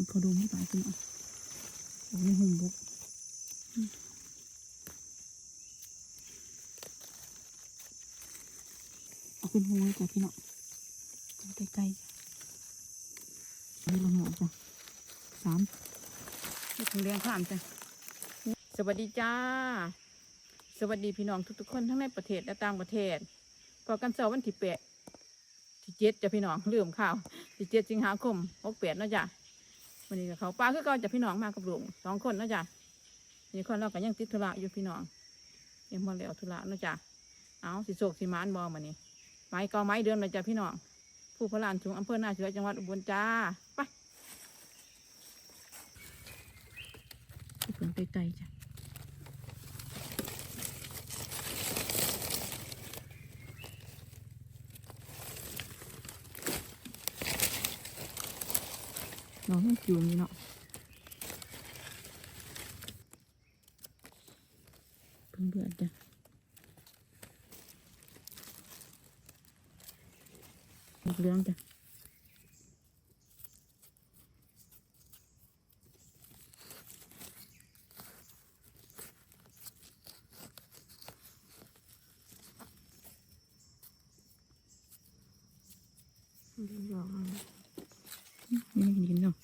มันเขาดูไม่ตายพี่น้องโอ้ยหุ่มบุกเอาเป็นหูเลยจ้ะพี่น้องใกล้ๆนนี้เราหัวจ้ะสามนี่ถุงแดงข้ามจ้ะสวัสดีจ้า สวัสดีพี่น้องทุกๆคนทั้งในประเทศและต่างประเทศพอกันเสาร์วันที่แปดที่เจ็ดจ้ะพี่น้องลืมข่าวที่เจ็ดสิงหาคมหกแปดเนาะจ้ะ วันนี้กับเขาป้าคือเก่าจะพี่น้องมากับลุงสองคนนะจ๊ะนี่คนเราก็ยังติดธุระอยู่พี่น้องยังมาแล้วธุระนะจ๊ะเอาสิโศกสิมานบอมานี่ไม้กอไม้เดิมเลยจ้ะพี่น้องผู้พลานสูงอำเภอหน้าเชือจังหวัดอุบลจ้าไปไปไปไกลจ้ะ น้องยังจูงอยู่เนาะเพิ่งเบื่อจ้ะเรื่องจ้ะไม่เห็นเนาะ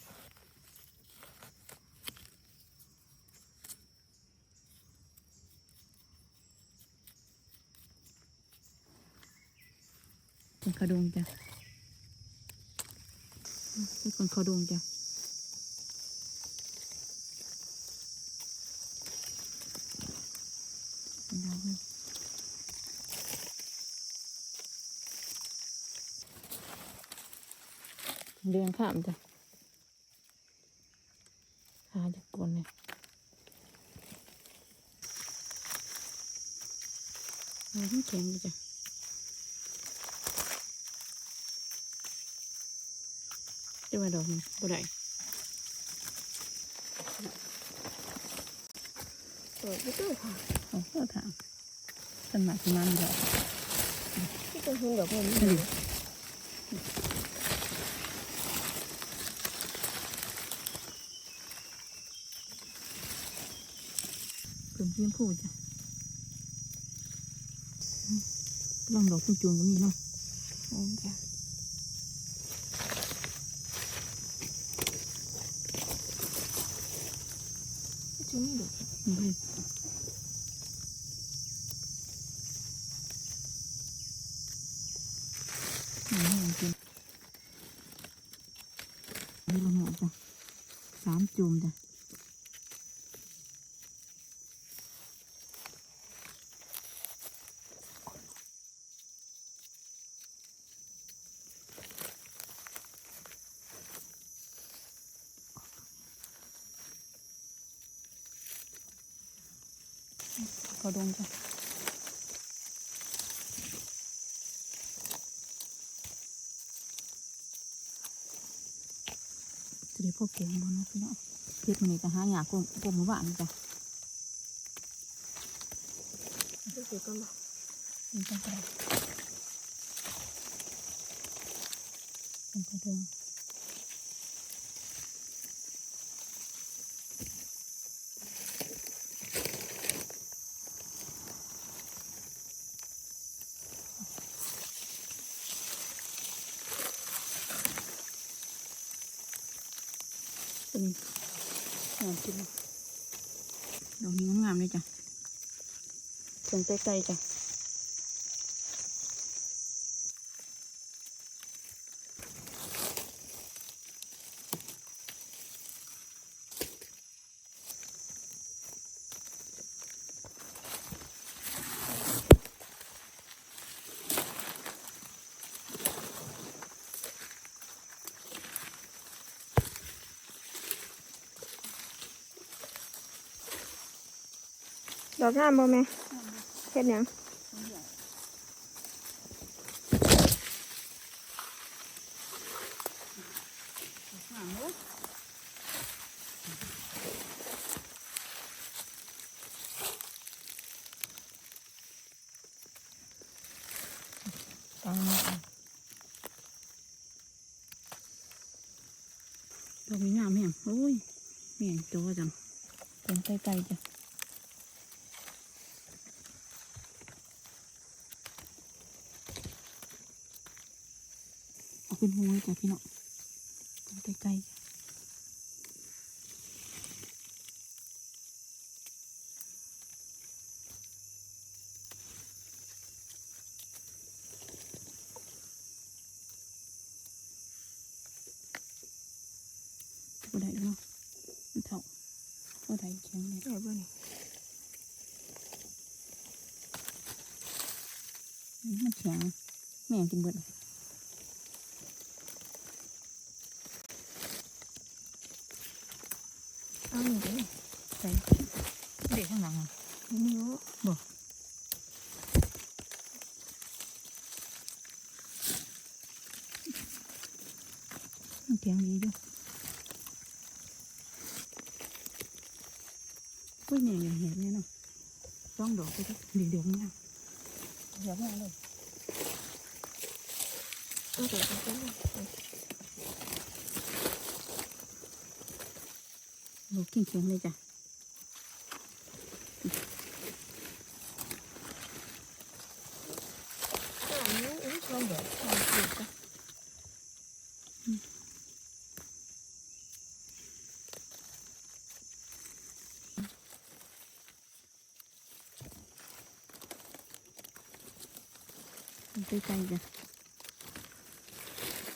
เป็น ขาดงจ้ะนี่คนขาดงจ้ะเรียงข้ามจ้ะขาจะกวนเนี่ยเอาให้แข็งเลยจ้ะ จะมาดอกมันบ่ได้เปิดไม่ตู้ค่ะเอาเข้าทางฉันมาที่มันดอกที่เป็นหุ่นแบบนี้นี่ดิเพิ่มเพียงพูดจ้ะลองดอกจุ่มๆก็มีเนาะอืมจ้ะจะไม่ดู นี่เลยนี่ให้มันกิน นี่ลงหัวจ้ะสามจุ่มจ้ะเขาดงจ้ะจะได้ พวกเก่งบ้างนะพี่น้องเพียรมันนี่ก็หาหยากุ้งกุ้งหมู่บ้านจ้ะดูสิกันบ่เป็นจังไดเป็นเขาดงตัวนี้ งามจริงดอกนี้งามเลยจ้ะเป็นใกล้ๆจ้ะ ดอกงามบ่แม่เฮ็ดหยัง เอาเป็นหัวจ้ะพี่น้องเป็นไกลๆจ้ะบ่ได้เนาะมันเท่าบ่ได้แข็งเลยได้บ่นี่อืมมันแข็งแม่งกินเบิดเลย เอานี่เด้ ใส่เด็กข้างหลังอะ ไม่รู้ บ่ เกียงดีด้วยกุ้ยเนี่ยอย่างเห็นเนี่ยเนาะต้องดอกไปจ้ะเดี๋ยวเดี๋ยวมันนะเดี๋ยวมาเลยเอาเดี๋ยวเอาไปเลยลูกกินเข็งเลยจ้ะ อันนี้อุ้ยลองเดี๋ยวลองดูจ้ะ มัน ใกล้ๆจ้ะ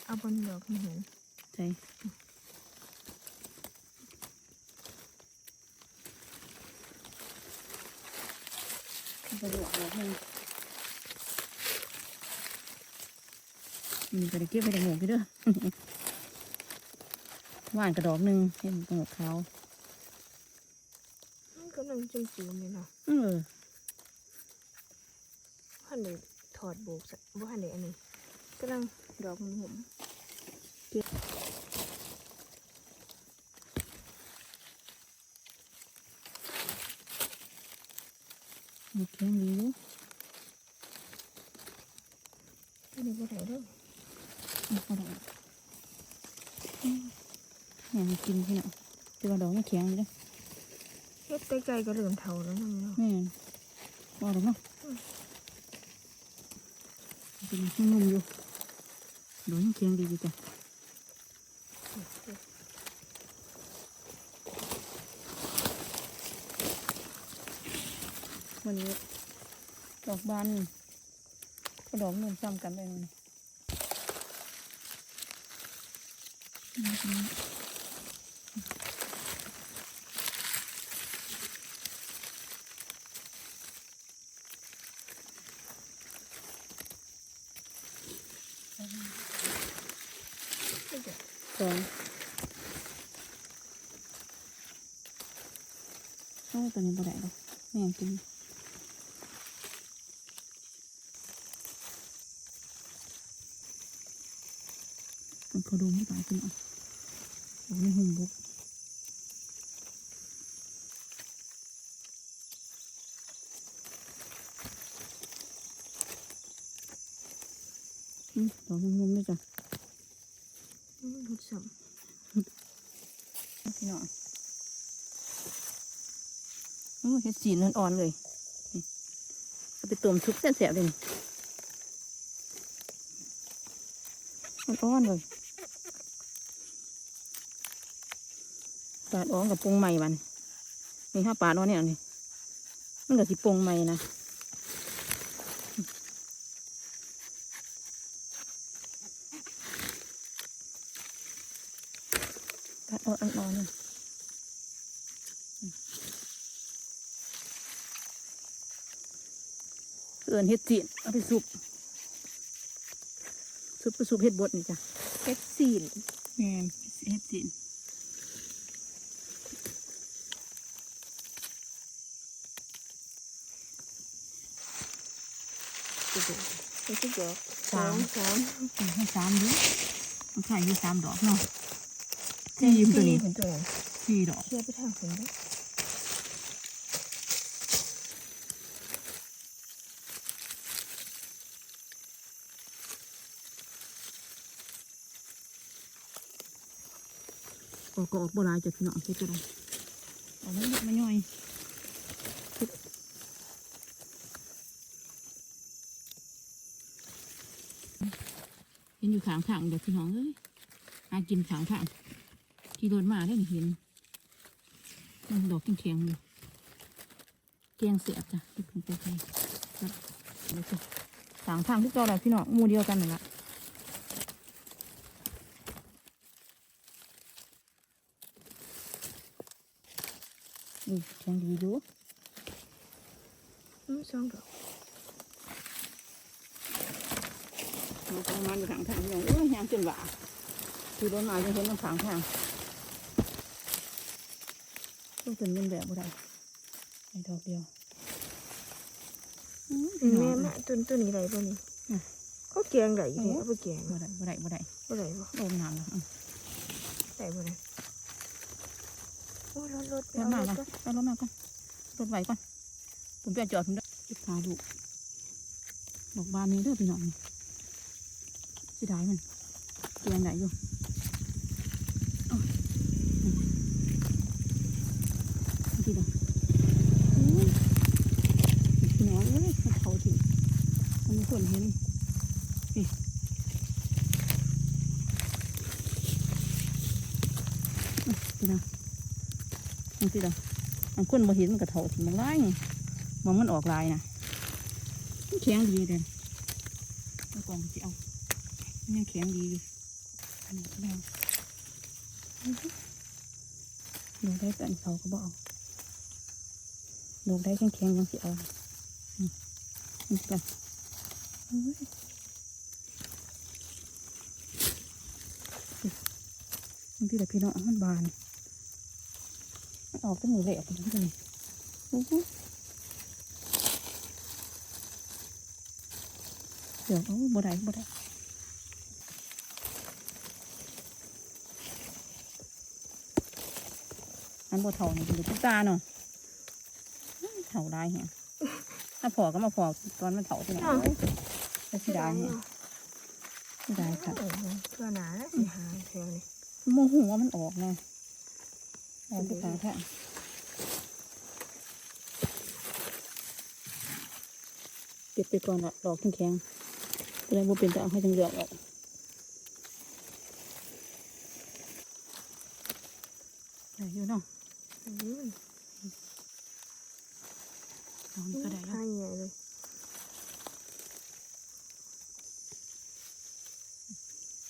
เอาบนดอกให้เห็นใส่ไปดูเอาให้มีกระเก็บไปในหมูพี่เด้อหวานกระดอกหนึ่งเห็นตรงขาวมันกำลังจุ่มๆเลยเนาะเออพันเดถ อดโบกซะบ่พันเดอันนี้กำลังดอกมันหอมมีแข็งดีอยู่อันนี้บ่ได้เด้อมีกระดอกอืมเนี่ยมันกินพี่เนาะแต่ว่าดอกมันแข็งอยู่เลยเฮ็ดไกลๆก็เริ่มเฒ่าแล้วนั่นเนาะแม่นว่าหรือเนาะ เป็นนุ่มอยู่ดอกยังแข็งดีอยู่จ้ะวันนี้ดอกบานก็ดอกเหมือนซ้ำกันเลยมัน สองโอ้ตัวนี้บ่ได้หรอกแม่งกินมันกระดูไม่ตายกินอะโอ้ยหุ่มบกอืมดอกงมๆเลยจ้ะ มันรุดซ้ พี่น้องโอ้เห็ด สีนอ่อนๆเลยเอาไปต้มซุปแซ่บๆเลยนอ่อนๆเลยปาดอ้องกับปรุงใหม่มันนี่ถ้าปาดอ้อนเนี่ยนี่มันก็สิปรุงใหม่นะปาดอ้อนอ่อนๆ เลยเอื่นเฮ็ดจีนเอาไปซุปซุปไปซุปเฮ็ดบดนี่จ้ะำเฮ็ดซีนแม่นเฮ็ดจีนเฮ็ดสิดอกสองสามให้สามเด้วยมันขายอยู่สามดอกเนาะสี่ตัวนี้เห็นตัวนี้สี่ดอกเชื่อไปทางคนเด้ออ อกก็ออกโบราณจะพี่น้องเฮ็ดจะได้เอาไม่เยอะไม่ย่อยเห็นอยู่ขางขางเดี๋ยวพี่น้องเอ้ยหากินขางขางที่โดนมาได้นี่เห็นมันดอกแข็งๆอยู่แกงเสียบจ้ะที่ผมไปไปครับเดี๋ยวสิขางทางที่เก่าแล้วพี่น้องมูเดียวกันนั่นแหละ อืมแข็งดีอยู่อืมสองดอกมันประมาณอยู่ทางทางอย่างเอ้ยยางจนหว่าคือรถมาจะเห็นมันขางทางต้องเป็นเงินแบบบ่ได้ในดอกเดียวอืมอืมแม่มาต้นต้นนี้ได้บ่นี่อืมเขาแกงได้อยู่เนี่ยเอาไปแกงบ่ได้บ่ได้บ่ได้บ่ได้บ่โดนน้ำแล้วอืมได้บ่ได้โอ้ย รถรถรถมาเอก่อนรถเอารถมาก่อนรถไหวก่อนผมไปเอาจอดผมได้จิบพาลูกบอกบานนี้เด้อพี่น้องสิได้มันเกียงได้อยู่เอาอืมเอาทีเดียวอืมพี่น้องเอ้ยมันเขาถึงมันไม่ควรเห็นนี่อืมพี่น้อง นี่ สิเด้อมันคนบ่เห็นมันกระเถาถึงมันไล่มองมันออกลายนะมันแข็งดีเด่นแล้วกองจะเอามันยังแข็งดีอยู่อันนี้ก็ได้ดูได้แต่อันเขาก็บอาดูได้แข็งแข็งๆยังสิเอาอีกันอุ้ยนี่ที่ละพี่น้องมันบาน ออกตั้งหนูเลยออกตั้งแต่นี่โอ้โหเดี๋ยวโอ้บ่ได้บ่ได้อันบ่เท่านี่เป็นตุ๊กตาเนาะอื้อเท่าได้แฮะถ้าพอก็มาพอตอนมันเท่าที่ไหนจะสิได้แฮะสิได้ค่ะโอ้โหเพื่อหนาแล้วสิหาแถวนี้โมโหว่ามันออกไง ออกไปทางแท้เก็บไปก่อนละดอกแข็งๆจะได้บ่เป็นแต่เอาให้จังเหลืองออกได้อยู่เนาะอืมดอกนี้ก็ได้แล้วให้ใหญ่เลย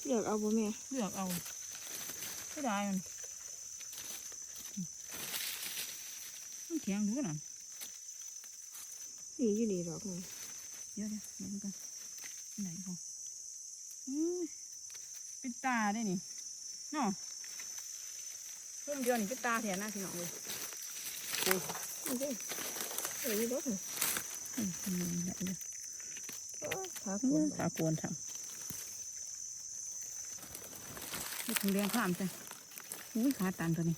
เลือกเอาบ่แม่เลือกเอาไม่ได้มันอืมมัน แข็งดูน่ะนี่อยู่ดีดอกนึงเดี๋ยวเดี๋ยวเดี๋ยวดูกันอันไหนพออืมเป็นตาได้นี่เนาะพุ่มเดียวนี่เป็นตาแทนหน้าพี่น้องเลยโอ้ยนี่เด้เอออยู่ดอกนึงอืมอืมได้เลยโอ้ยขาอืควมนสากวนทำนี่ถึงเรียงข้ามจ้ะอุ้ยขาตันตัวนี้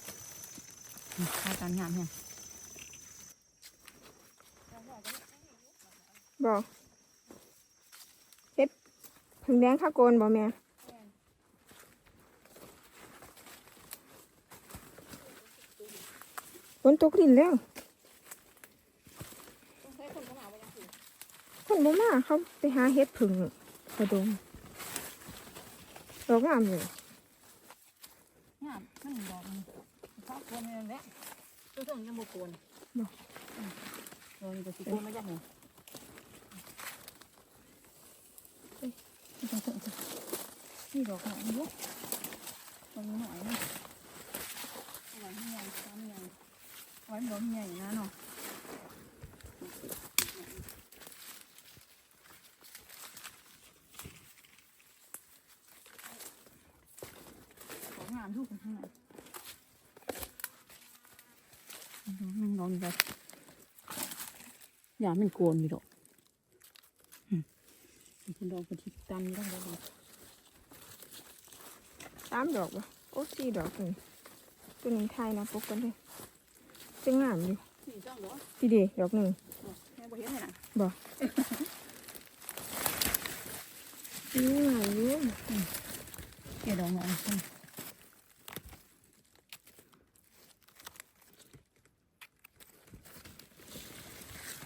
อืมขาตันงามเนี่ย บอกเฮ็ดผึ่งแดงข้าวโกนบ่แม่ฝนตกดินแล้วคนบ่มาเขาไปหาเฮ็ดผึ่งกระดมดอกงามเลยงามมันดอกมันข้าวโกนนี่แหละตัวเท่งยังบ่โกนบ่อืมเออนี่ก็สิโกนมาจากไหน อ้ยนี่ตัวเท่งจ้ะนี่ดอกหน่อยนี่ลูกตรงนี้หน่อยนะเอา คุดอกเป็นที่ตันแล้วดอกสามดอกวะโอ้สี่ดอกตัวนี้ตัวนี้ไทยนะปุ๊กกันเลยจังงามอยู่สี่ดอกเหรอดีดีดอกหนึ่งแม่บ่เห็นเลยนะบ่นี่องนี่เดี๋ยวดอกหน่อย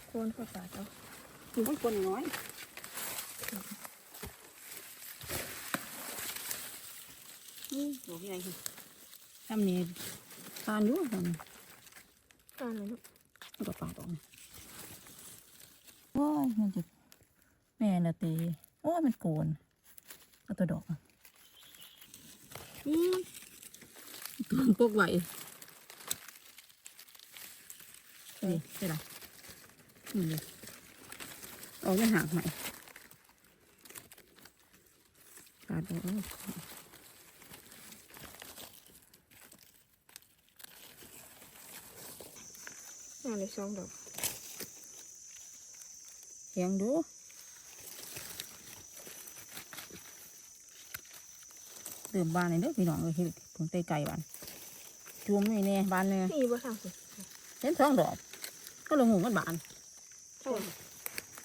คนข้าวสาเอาคนคนน้อย ดอกใหญ่ค่ะทำนี่ทานอยู่ทำอ่านเลยลูกแล้วก็ปาดออกว้ายมันจะแม่น่ะตีว้ายมันโกนเอาตัวดอกอะอืมตัวมันปกไหวนี่ใช่ไหมนี่เลยเอาไปหางใหม่ปา ดออกอ่านเลยสองดอกเสียงดูเติมบานเลยเด้อพี่น้องเลยเห็ดผงเตยไก่บานจุ่มนี่แน่บานเนี่ยนี่บ่ทางสิเห็นสองดอก ก็เลยงูกันบานใช่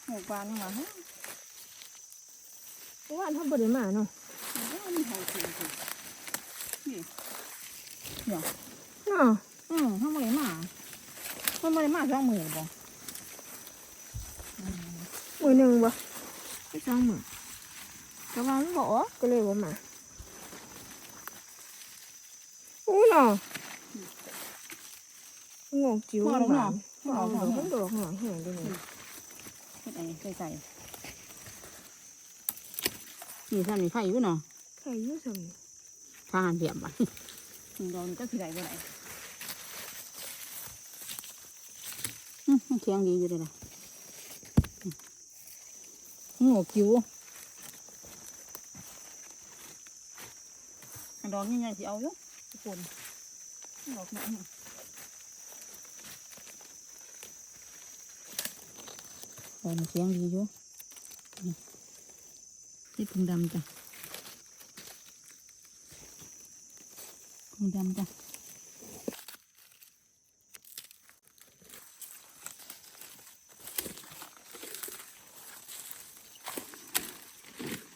งูบานมาเฮ้ยเพราะว่าเขาบ่ได้มาเนาะมันห อยถึงถึงนี่เนี่ยเนาะอืมทำไมมาทำไมมาสองมือบ่มือหนึ่งบ่ไม่สองมือแต่ว่ามันบอกก็เลยบ่มาอู้เนาะงอกจิ๋วหวานหอมดอกมันดอกหน่อยแห้งด้วยนี่เฮ็ดไอ้ใส่ใส่นี่ท่านนี่ไข่อยู่เนาะไข่อยุ่สั่งทหารเบียบอะดอกนี่ก็สิได้บ่ได้อืมมันเคียงดีอยู่เลยนะอืมโง่คิวอันดอกยังไงสิเอาอยู่ทุกคนดอกนี้ดอกมันเคียงดีอยู่นี่นี่พึ่งดำจ้ะ พึ่งดำจ้ะ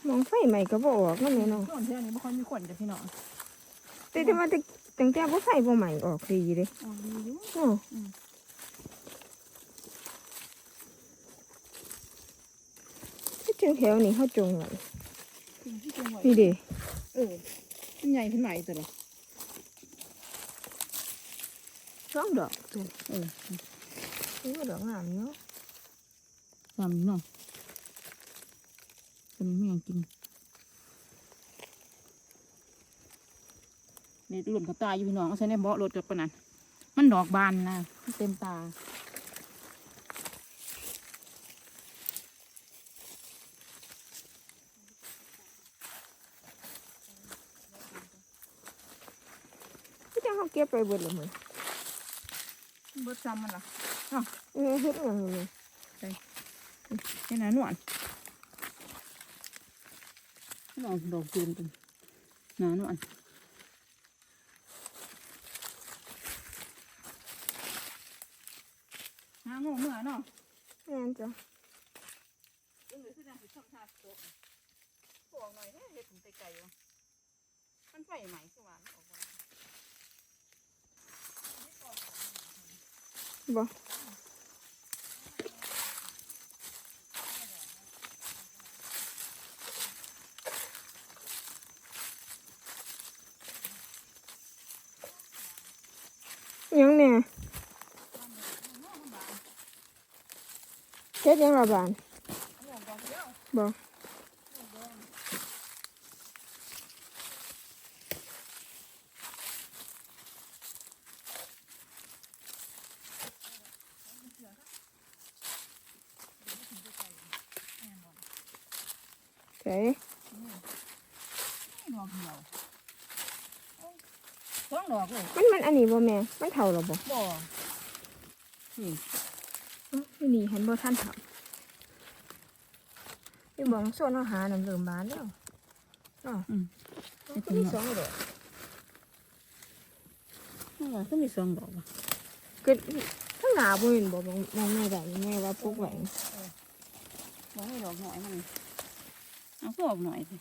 มองไฟใหม่ก็บ่ออกนั่นแหละเนาะส่วนเท่านี้ไม่ค่อยมีขนจ้ะพี่น้องแต่แต่ว่าแต่ตั้งแต่บ่ไฟบ่ใหม่ออกดีเด้อ๋อดีอยู่เนาะอืมที่จริงแถวนี้เขาจงไว้ถึงที่เชียงใหม่นี่เด้เออมันใหญ่ขึ้นใหม่ตัวละ สองดอกตัวเออนี่ว่าดอกงามเนาะสามเนาะเป็นเมียงกินเด็ดหล่นกับตายอยู่พี่น้องเอาใช้ในเบาะรถกับปะนันมันดอกบานนะเต็มตาที่จังเขาเก็บไปเบิดและมื้อ เบิดซ้ำมันล่ะเออเฮ็ดอิหยังนี่เห็นไหมหนวดดอกดอกจูนเป็นหนาหนวดหาโง่เมื่อเนาะแม่นจ้ะเออแสดงสิช่องทางโตะพวกหน่อยเนี่ยเฮ็ดถึงไกลๆวะมันไฟใหม่คือว่ามันออกมา บ่อิหยังเนี่ยเฮ็ดหยังล่ะบานบ่ไส ดอกเดียวสองดอกเลยมันมันอันนี้บ่แม่ มันเท่าหรอบ่บ่นี่อ้าวอยู่นี่เห็นบ่ท่านเท่าพี่บองโซนอาหารน้ำเริ่มบานแล้วเนาะอืมมันก็มีสองดอกนี่ว่าก็มีสองดอกว่ะก็ข้างหน้าบ่เห็นบ่มองมองแม่ได้แม่ว่าปลูกไว้บอกให้ดอกหน่อยมันเอาก็ออกหน่อยสิ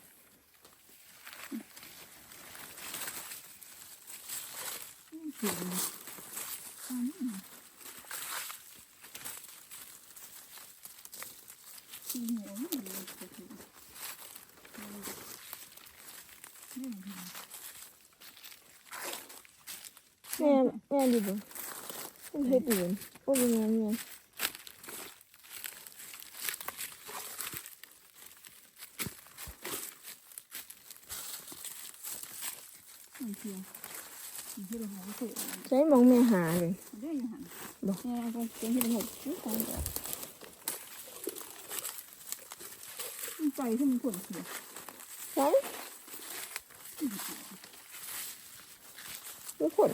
去了。嗯。嗯。面面里边，不是面，不。 ที่เราหาสือใช้มองแม่หาเลยได้ยังหันบ่เนี่ยก็เป็นที่เราหกชิ้นตายแบบใจที่มันผลเสียใช้ไม่ผล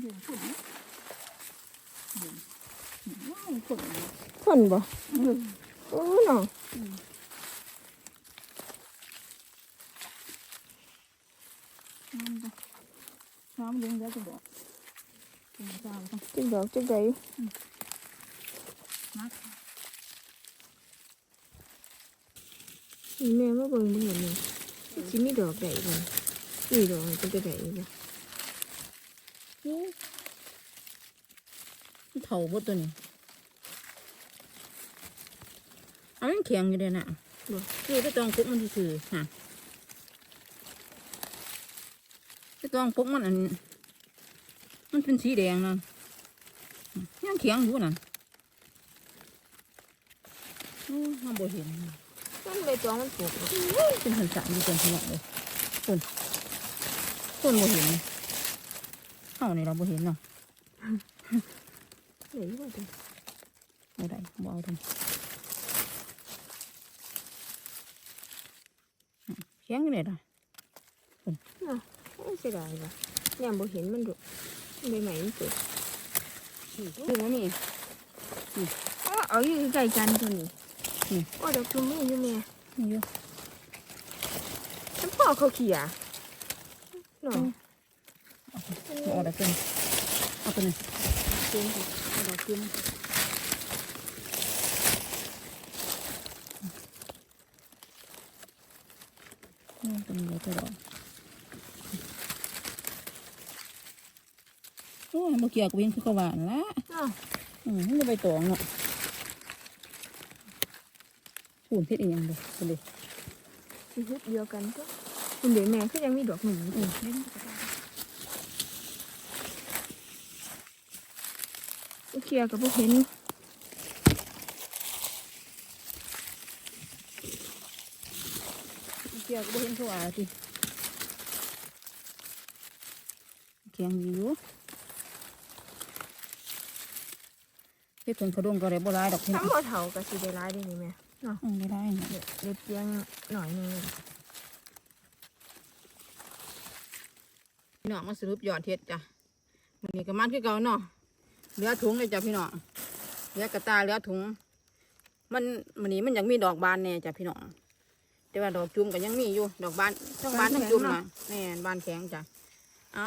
เดี๋ยวผลนะเดี๋ยวว้าวผลเลยผลบ่เออโอ้เนาะ น้ำจ้ะน้ำเลี้ยงแล้วจะบอกเป็นเจ้าต้องจักดอกจักใดนัดนี่แม่มาเบิ่งบ่เห็นนี่สิมีดอกใดบ่นี่ดอกมันเป็นจักใดบ่เถาบดตัวนี้เอามันแข็งอยู่เด้น่ะคือถ้าตองปุ๊บมันจะสื่อฮะ ถ้าตองปุ๊บมันอันมันเป็นสีแดงนะยังแข็งอยู่น่ะโอ้ห้ามบ่เห็นต้นใบตองมันปลูกบ่เป็นสันสันอยู่ตรงขนาดเลยคนคนบ่เห็นเฮานี่เราบ่เห็นเนาะไหนบ่จังเอาได้บ่เอาทำแข็งอยู่เลยล่ะโอ้ เสียดายว่ะแม่บ่เห็นมันดอกใบใหม่มันปลูกคือว่านี่อ๋อเอาอยู่ใกล้กันตัวนี้นี่โอ้ดอกตัวนี้อยู่แม่นี่อยู่ฉันพ่อเขาเขียเนาะบ่เอาได้เป็นเอาตัวนี้เก่งเอาดอกเก่งนี่ตัวนี้ตัวดอก โอ้ยเมื่อกี้ก็เว้นคือเขาว่านั่นละเนาะอืมมันจะไปตองเนาะปูนเพชรอีกอย่างเดียวไปเลยสิเฮ็ดเดียวกันก็คุณเดี๋ยวแม่คือยังมีดอกหนึ่งอืมเล่นเขียกับพวกเห็นเกี่ยวก็บ่เห็นเขาว่าสิแข็งอยู่ เฮ็ดผลขดงก็ได้บ่หลายดอกพี่น้ทั้องงหมดเถากับสีเดร้ายได้นี่แม่อืมได้ได้เนี่ยเด็ดเด็ดเพียงหน่อยหนึงพี่น้องมาสรุปยอดเฮ็ดจ้ะมันนี่ก็มันคือเก่าเนาะเหลือถุงเลยจ้ะพี่น้องเหลือกระตาเหลือถุง มันมันนี้มันยังมีดอกบานแน่จ้ะพี่น้องแต่ว่าดอกจุ่มก็ยังมีอยู่ ดอกบานทั้งบานทั้งจุ่มนะแน่บานแข็งจ้ะเอา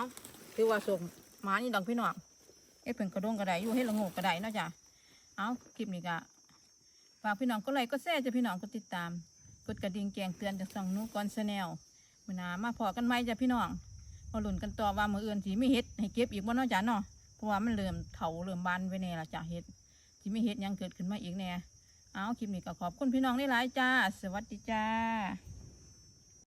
ถือว่าส่งหมานี่ดอกพี่น้องเอ้เพิ่นกระดงกระไดอยู่ให้ละโงกกระไดเนาะจ้ะ เอาคลิปนี้ก็ฝากพี่น้องก็ไลค์ก็แซ่จะพี่น้องก็ติดตาม กดกระดิ่งแจ้งเตือนจากช่องนูก่อนแนลมือนามาพอกันไหมจ้ะพี่น้องมาลุ้นกันต่อว่ามืออื่นสีไม่เฮ็ดให้เก็บอีกบ่นาะจ้ะเนาะเพราะว่ามันเริ่มเถาเริ่มบานไปแน่ละจ้ะเฮ็ดที่ไม่เฮ็ดยังเกิดขึ้นมาอีกแน่เอาคลิปนี้ก็ขอบคุณพี่น้องได้หลายจ้า สวัสดีจ้า